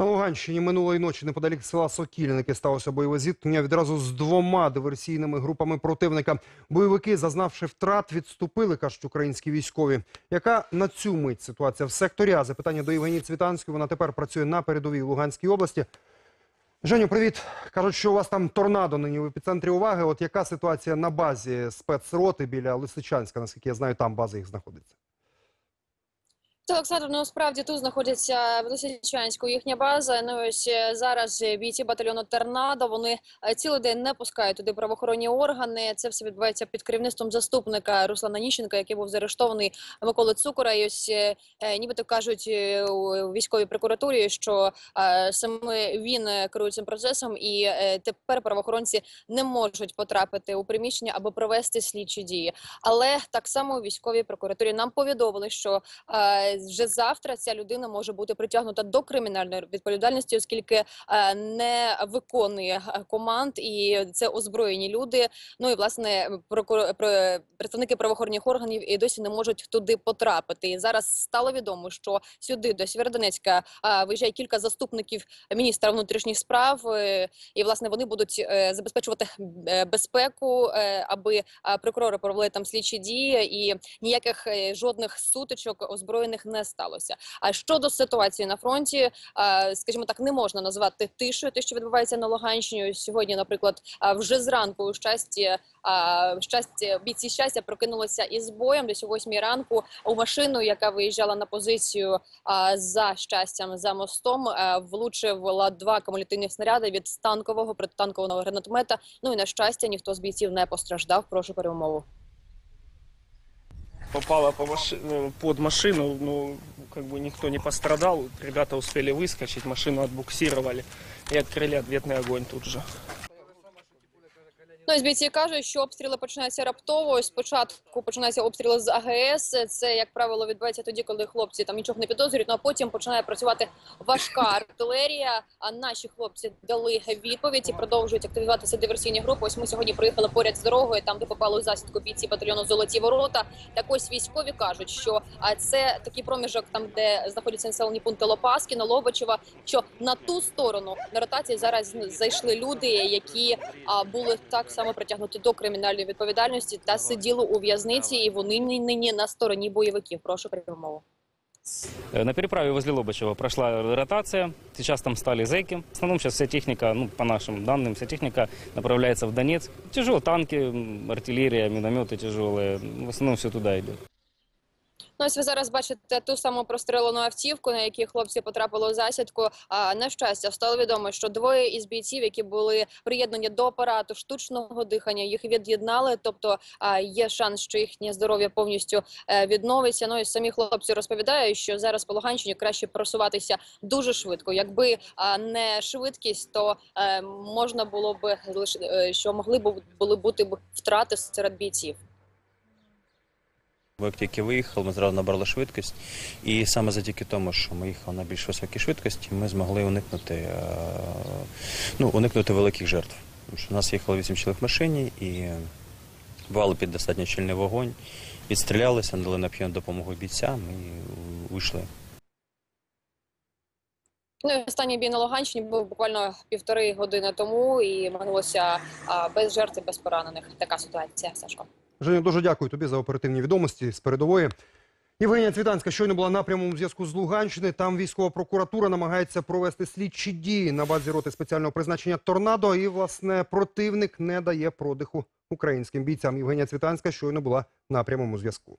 На Луганщині минулої ночі неподалік села Сокільники сталося бойове зіткнення відразу з двома диверсійними групами противника. Бойовики, зазнавши втрат, відступили, кажуть українські військові. Яка на цю мить ситуація в секторі? А запитання до Євгенії Цвітанської. Вона тепер працює на передовій Луганській області. Женю, привіт. Кажуть, що у вас там торнадо нині в епіцентрі уваги. От яка ситуація на базі спецроти біля Лисичанська, наскільки я знаю, там база їх знаходиться. Це Олександр, ну тут знаходиться в Лисичанську їхня база. Ну ось е, зараз бійці батальйону Торнадо. Вони е, цілий день не пускають туди правоохоронні органи. Це все відбувається під керівництвом заступника Руслана Ніщенка, який був заарештований Миколи Цукора. І ось е, нібито кажуть у військовій прокуратурі, що саме він керує цим процесом, і тепер правоохоронці не можуть потрапити у приміщення або провести слідчі дії. Але так само у військовій прокуратурі нам повідомили, що вже завтра ця людина може бути притягнута до кримінальної відповідальності, оскільки е, не виконує е, команд, і це озброєні люди. Ну і власне представники правоохоронних органів і досі не можуть туди потрапити. І зараз стало відомо, що сюди до Сєвєродонецька е, виїжджає кілька заступників міністра внутрішніх справ, і власне вони будуть забезпечувати безпеку, аби прокурори провели там слідчі дії і ніяких жодних сутичок озброєних не сталося. А щодо ситуації на фронті, е, скажімо так, не можна назвати тишою те, що відбувається на Луганщині. Сьогодні, наприклад, е, вже зранку у щасті щастя бійці щастя прокинулися із боєм десь о 8 ранку у машину, яка виїжджала на позицію за щастям за мостом, е, влучила два кумулятивних снаряди від танкового протитанкового гранатомета. Ну і на щастя, ніхто з бійців не постраждав. Прошу перемову попала по маши- ну, под машину, ну, как бы никто не пострадал. Ребята успели выскочить, машину отбуксировали и открыли ответный огонь тут же. Ну, бійці кажуть, що обстріли починаються раптово. Спочатку починаються обстріли з АГС. Це як правило відбувається тоді, коли хлопці там нічого не підозрюють. Ну а потім починає працювати важка артилерія. А наші хлопці дали відповідь і продовжують активізуватися диверсійні групи. Ось ми сьогодні приїхали поряд з дорогою, там де попали у засідку бійці батальйону Золоті ворота. Так ось військові кажуть, що а це такий проміжок, там де знаходяться населені пункти Лопаскіна, Лобачева. Що на ту сторону на ротації зараз зайшли люди, які були так само притягнуті до кримінальної відповідальності та сиділи у в'язниці, і вони нині нині на стороні бойовиків. Прошу прямову. Э, На переправе возле Лобачева прошла ротация. Сейчас там стали зэки. В основном сейчас вся техника, ну, по нашим данным, вся техника направляется в Донецк. Тяжелые танки, м, артиллерия, минометы тяжелые. В основном все туда идет. Ну, ось ви зараз бачите ту саму прострелену автівку, на якій хлопці потрапили у засідку. А на щастя, стало відомо, що двоє із бійців, які були приєднані до апарату штучного дихання, їх від'єднали. Тобто є шанс, що їхнє здоров'я повністю е, відновиться. Ну і самі хлопці розповідають, що зараз по Луганщині краще просуватися дуже швидко. Якби а, не швидкість, то е, можна було б е, що могли б були бути б втрати серед бійців. Як тільки виїхав, ми зразу набрали швидкість, і саме завдяки тому, що ми їхали на більш високій швидкості, ми змогли уникнути, е, ну, уникнути великих жертв. Тому що у нас їхало 8 чоловік в машині і бували під достатньо щільний вогонь, відстрілялися, надали необхідну допомогу бійцям і вийшли. Ну, останній бій на Луганщині був буквально півтори години тому, і минулося без жертв без поранених. Така ситуація, Сашко. Женя, дуже дякую тобі за оперативні відомості з передової. Євгенія Цвітанська щойно була на прямому зв'язку з Луганщини. Там військова прокуратура намагається провести слідчі дії на базі роти спеціального призначення «Торнадо». І, власне, противник не дає продиху українським бійцям. Євгенія Цвітанська щойно була на прямому зв'язку.